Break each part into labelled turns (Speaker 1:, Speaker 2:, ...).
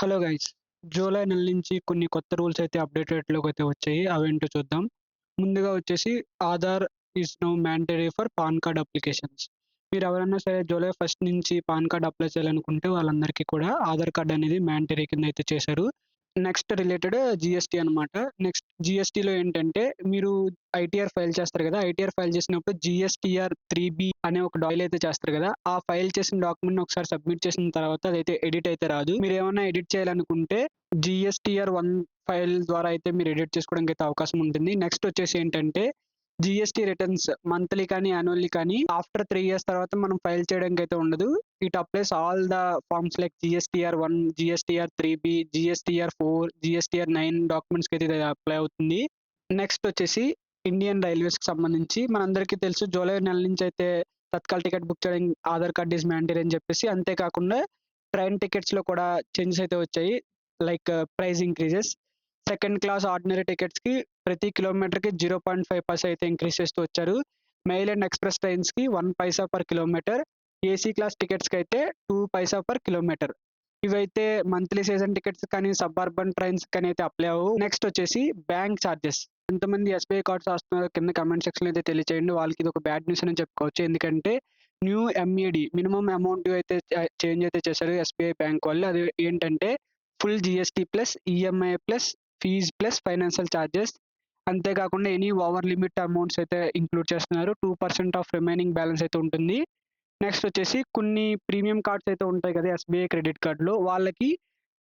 Speaker 1: Hello guys July నెల నుంచి కొన్ని కొత్త రూల్స్ అయితే అప్డేటెడ్లోకి అయితే వచ్చాయి. అవేంటో చూద్దాం. ముందుగా వచ్చేసి Aadhaar is no mandatory for PAN card applications. మీరు ఎవరైనా సరే జూలై ఫస్ట్ నుంచి పాన్ కార్డ్ అప్లై చేయాలనుకుంటే వాళ్ళందరికీ కూడా ఆధార్ కార్డ్ అనేది మ్యాండటరీ కింద అయితే చేశారు. నెక్స్ట్ రిలేటెడ్ జిఎస్టీ అనమాట నెక్స్ట్ జిఎస్టీలో ఏంటంటే మీరు ఐటీఆర్ ఫైల్ చేస్తారు కదా ఐటీఆర్ ఫైల్ చేసినప్పుడు జిఎస్టీఆర్ త్రీ బి అనే ఒక డాయిల్ అయితే చేస్తారు కదా ఆ ఫైల్ చేసిన డాక్యుమెంట్ ఒకసారి సబ్మిట్ చేసిన తర్వాత అదైతే ఎడిట్ అయితే రాదు. మీరు ఏమైనా ఎడిట్ చేయాలనుకుంటే జిఎస్టీఆర్ వన్ ఫైల్ ద్వారా అయితే మీరు ఎడిట్ చేసుకోవడానికి అయితే అవకాశం ఉంటుంది. నెక్స్ట్ వచ్చేసి ఏంటంటే జిఎస్టీ రిటర్న్స్ మంత్లీ కానీ యాన్యువల్లీ కానీ ఆఫ్టర్ త్రీ ఇయర్స్ తర్వాత మనం ఫైల్ చేయడానికి అయితే ఉండదు it applies all the forms like GSTR one GSTR three B GSTR four GSTR nine డాక్యుమెంట్స్కి అయితే ఇది అప్లై అవుతుంది. నెక్స్ట్ వచ్చేసి ఇండియన్ రైల్వేస్కి సంబంధించి మనందరికీ తెలుసు జూలై నెల నుంచి అయితే తత్కాల్ టికెట్ బుక్ చేయడం ఆధార్ కార్డ్ ఈజ్ మ్యాండేరీ అని చెప్పేసి అంతేకాకుండా ట్రైన్ టికెట్స్లో కూడా చేంజెస్ అయితే వచ్చాయి. Like price increases second class ordinary టికెట్స్కి ప్రతి కిలోమీటర్కి జీరో పాయింట్ ఫైవ్ పైసా అయితే ఇంక్రీజ్ చేస్తూ వచ్చారు. Mail and express ట్రైన్స్కి one paisa per kilometre AC class టికెట్స్కి అయితే టూ పైసా పర్ కిలోమీటర్ ఇవైతే మంత్లీ సీజన్ టికెట్స్ కానీ సబ్ అర్బన్ ట్రైన్స్ కానీ అయితే అప్లై అవ్వవు. నెక్స్ట్ వచ్చేసి బ్యాంక్ ఛార్జెస్ ఎంతమంది ఎస్బీఐ కార్డ్స్ వస్తున్నారో కింద కమెంట్ సెక్షన్ అయితే తెలియచేయండి. వాళ్ళకి ఇది ఒక బ్యాడ్ న్యూస్ అని చెప్పుకోవచ్చు. ఎందుకంటే న్యూ ఎంఈడి మినిమం అమౌంట్ అయితే చేంజ్ అయితే చేశారు ఎస్బీఐ బ్యాంక్ వాళ్ళు. అది ఏంటంటే full GST plus EMI plus fees plus financial charges అంతేకాకుండా ఎనీ ఓవర్ లిమిట్ అమౌంట్స్ అయితే ఇంక్లూడ్ చేస్తున్నారు. Two percent of remaining balance అయితే ఉంటుంది. నెక్స్ట్ వచ్చేసి కొన్ని ప్రీమియం కార్డ్స్ అయితే ఉంటాయి కదా ఎస్బీఐ క్రెడిట్ కార్డులో వాళ్ళకి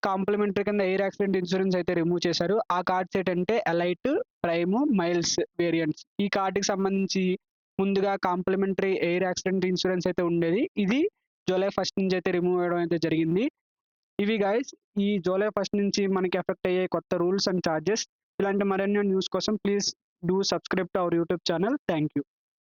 Speaker 1: కాంప్లిమెంటరీ కింద ఎయిర్ యాక్సిడెంట్ ఇన్సూరెన్స్ అయితే రిమూవ్ చేశారు. ఆ కార్డ్స్ ఏంటంటే ఎలైట్ ప్రైమ్ మైల్స్ వేరియంట్స్ ఈ కార్డుకి సంబంధించి ముందుగా కాంప్లిమెంటరీ ఎయిర్ యాక్సిడెంట్ ఇన్సూరెన్స్ అయితే ఉండేది. ఇది జూలై ఫస్ట్ నుంచి అయితే రిమూవ్ అవ్వడం అయితే జరిగింది. ఇవి గైస్ ఈ జూలై ఫస్ట్ నుంచి మనకి ఎఫెక్ట్ అయ్యే కొత్త రూల్స్ అండ్ ఛార్జెస్ ఇలాంటి మరిన్ని న్యూస్ కోసం please do subscribe to our YouTube channel thank you